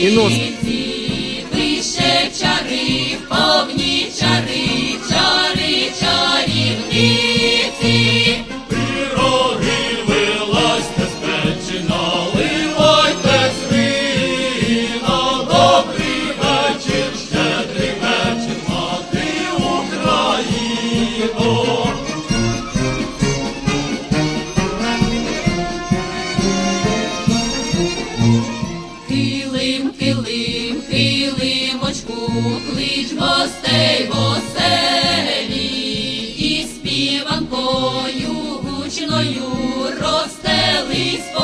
І нос. вище чари, повні чари, чари, чарівниці. Пироги вилазьте з печі, наливайте з вина. Добрий вечір, щедрий вечір, мати Україно. килим, килим, килимочку, клич гостей в оселі, і співанкою гучною розстелись.